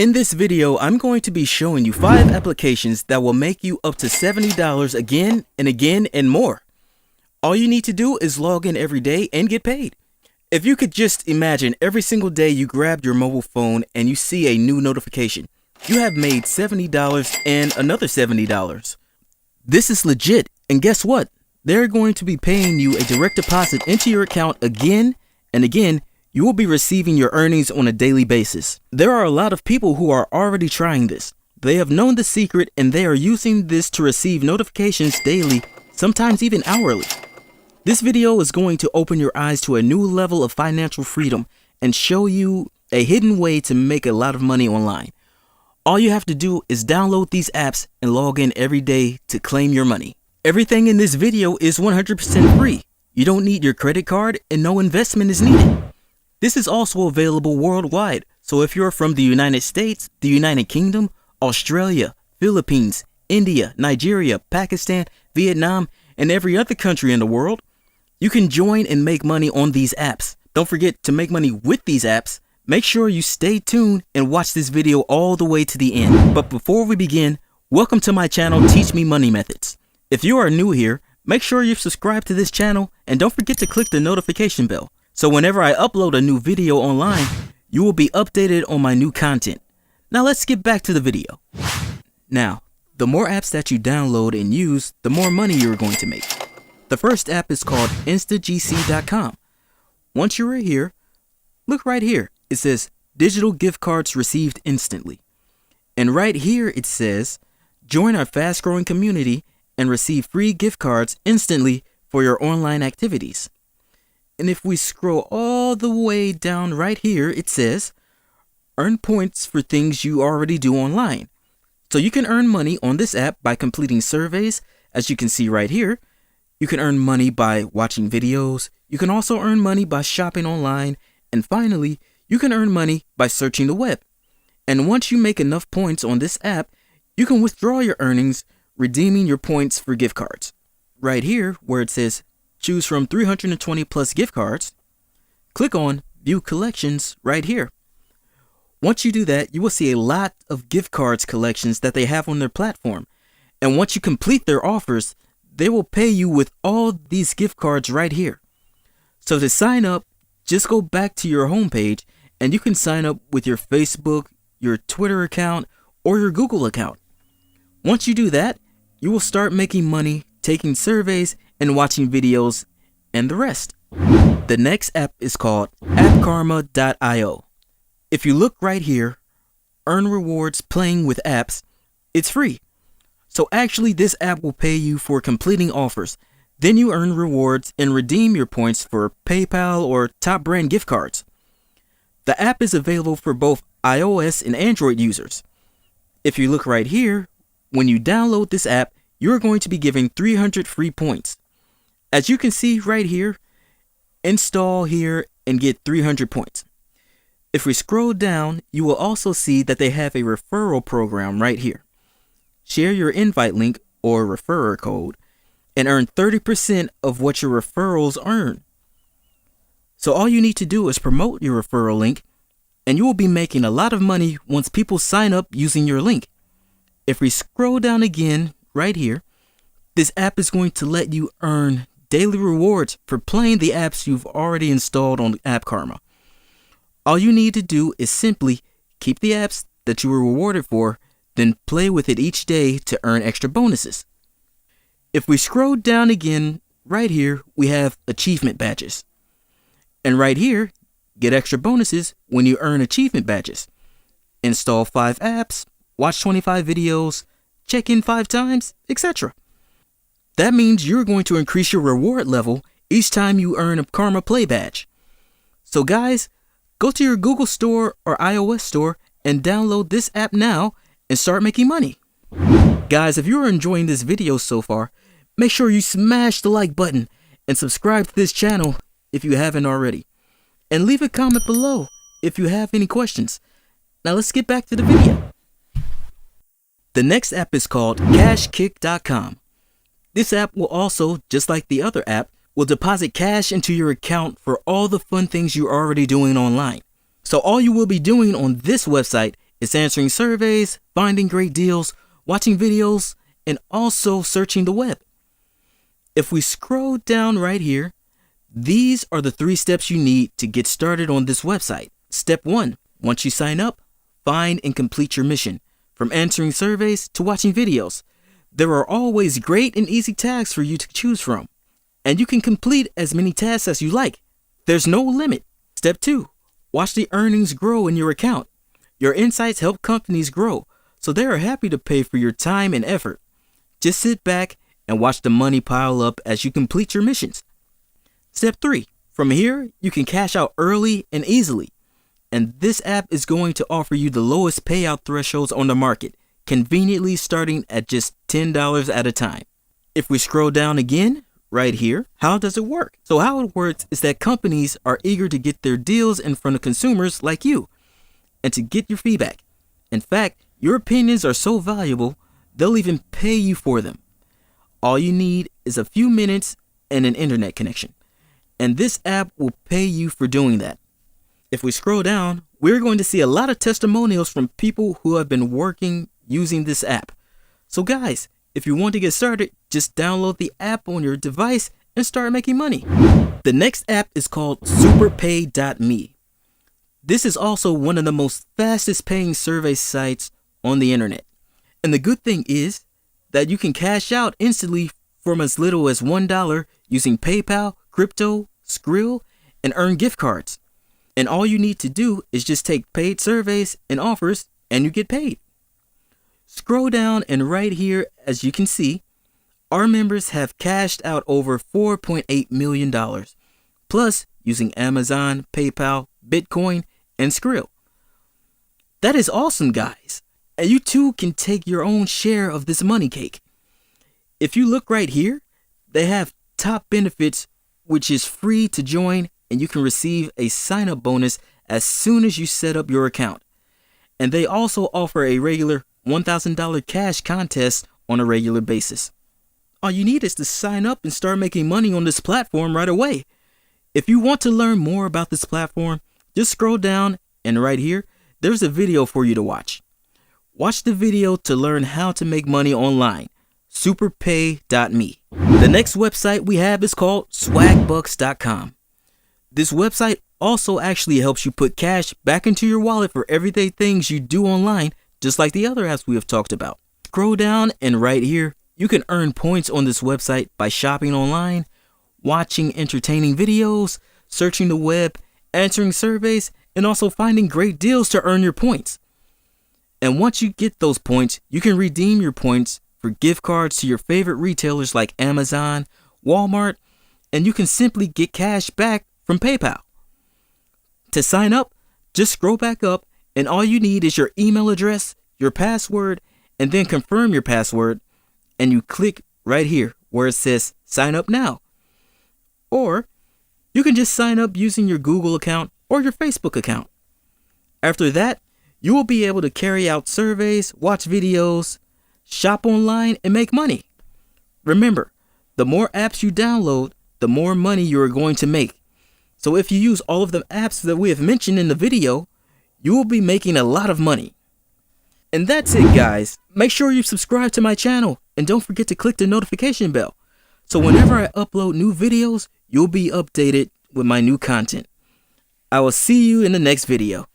In this video, I'm going to be showing you 5 applications that will make you up to $70 again and again and more. All you need to do is log in every day and get paid. If you could just imagine every single day you grab your mobile phone and you see a new notification, you have made $70 and another $70. This is legit, and guess what? They're going to be paying you a direct deposit into your account again and again you will be receiving your earnings on a daily basis. There are a lot of people who are already trying this. They have known the secret and they are using this to receive notifications daily, sometimes even hourly. This video is going to open your eyes to a new level of financial freedom and show you a hidden way to make a lot of money online. All you have to do is download these apps and log in every day to claim your money. Everything in this video is 100% free. You don't need your credit card and no investment is needed. This is also available worldwide, so if you're from the United States, the United Kingdom, Australia, Philippines, India, Nigeria, Pakistan, Vietnam, and every other country in the world, you can join and make money on these apps. Don't forget to make money with these apps. Make sure you stay tuned and watch this video all the way to the end. But before we begin, welcome to my channel Teach Me Money Methods. If you are new here, make sure you subscribe to this channel and don't forget to click the notification bell. So whenever I upload a new video online, you will be updated on my new content. Now let's get back to the video. Now, the more apps that you download and use, the more money you're going to make. The first app is called instagc.com. Once you are here, look right here. It says digital gift cards received instantly. And right here it says join our fast growing community and receive free gift cards instantly for your online activities. And if we scroll all the way down right here, it says earn points for things you already do online. So you can earn money on this app by completing surveys, as you can see right here. You can earn money by watching videos. You can also earn money by shopping online. And finally, you can earn money by searching the web. And once you make enough points on this app, you can withdraw your earnings, redeeming your points for gift cards. Right here, where it says choose from 320 plus gift cards, click on View Collections right here. Once you do that, you will see a lot of gift cards collections that they have on their platform. And once you complete their offers, they will pay you with all these gift cards right here. So to sign up, just go back to your homepage and you can sign up with your Facebook, your Twitter account, or your Google account. Once you do that, you will start making money, taking surveys, and watching videos and the rest. The next app is called appkarma.io. If you look right here, earn rewards playing with apps, it's free. So actually this app will pay you for completing offers. Then you earn rewards and redeem your points for PayPal or top brand gift cards. The app is available for both iOS and Android users. If you look right here, when you download this app, you're going to be given 300 free points. As you can see right here, install here and get 300 points. If we scroll down, you will also see that they have a referral program right here. Share your invite link or referrer code and earn 30% of what your referrals earn. So all you need to do is promote your referral link and you will be making a lot of money once people sign up using your link. If we scroll down again right here, this app is going to let you earn daily rewards for playing the apps you've already installed on App Karma. All you need to do is simply keep the apps that you were rewarded for, then play with it each day to earn extra bonuses. If we scroll down again, right here, we have achievement badges. And right here, get extra bonuses when you earn achievement badges. Install 5 apps, watch 25 videos, check in 5 times, etc. That means you're going to increase your reward level each time you earn a Karma Play badge. So, guys, go to your Google Store or iOS Store and download this app now and start making money. Guys, if you're enjoying this video so far, make sure you smash the like button and subscribe to this channel if you haven't already. And leave a comment below if you have any questions. Now let's get back to the video. The next app is called CashKick.com. This app will also, just like the other app, will deposit cash into your account for all the fun things you're already doing online. So all you will be doing on this website is answering surveys, finding great deals, watching videos, and also searching the web. If we scroll down right here, these are the three steps you need to get started on this website. Step one, once you sign up, find and complete your mission. From answering surveys to watching videos, there are always great and easy tasks for you to choose from. And you can complete as many tasks as you like. There's no limit. Step two, watch the earnings grow in your account. Your insights help companies grow, so they are happy to pay for your time and effort. Just sit back and watch the money pile up as you complete your missions. Step 3. From here, you can cash out early and easily. And this app is going to offer you the lowest payout thresholds on the market, conveniently starting at just $10 at a time. If we scroll down again, right here, how does it work? So, how it works is that companies are eager to get their deals in front of consumers like you and to get your feedback. In fact, your opinions are so valuable, they'll even pay you for them. All you need is a few minutes and an internet connection. And this app will pay you for doing that. If we scroll down, we're going to see a lot of testimonials from people who have been working using this app. So, guys, if you want to get started, just download the app on your device and start making money. The next app is called superpay.me. This is also one of the most fastest paying survey sites on the internet. And the good thing is that you can cash out instantly from as little as $1 using PayPal, crypto, Skrill, and earn gift cards. And all you need to do is just take paid surveys and offers and you get paid. Scroll down and right here, as you can see, our members have cashed out over $4.8 million, plus using Amazon, PayPal, Bitcoin, and Skrill. That is awesome, guys. And you too can take your own share of this money cake. If you look right here, they have top benefits, which is free to join, and you can receive a sign up bonus as soon as you set up your account. And they also offer a regular $1,000 cash contest on a regular basis. All you need is to sign up and start making money on this platform right away. If you want to learn more about this platform, just scroll down and right here, there's a video for you to watch. Watch the video to learn how to make money online. Superpay.me. The next website we have is called swagbucks.com. This website also actually helps you put cash back into your wallet for everyday things you do online, just like the other apps we have talked about. Scroll down and right here, you can earn points on this website by shopping online, watching entertaining videos, searching the web, answering surveys, and also finding great deals to earn your points. And once you get those points, you can redeem your points for gift cards to your favorite retailers like Amazon, Walmart, and you can simply get cash back from PayPal. To sign up, just scroll back up, and all you need is your email address, your password, and then confirm your password, and you click right here where it says sign up now. Or you can just sign up using your Google account or your Facebook account. After that, you will be able to carry out surveys, watch videos, shop online, and make money. Remember, the more apps you download, the more money you are going to make. So if you use all of the apps that we have mentioned in the video, you will be making a lot of money. And that's it guys. Make sure you subscribe to my channel and don't forget to click the notification bell. So whenever I upload new videos, you'll be updated with my new content. I will see you in the next video.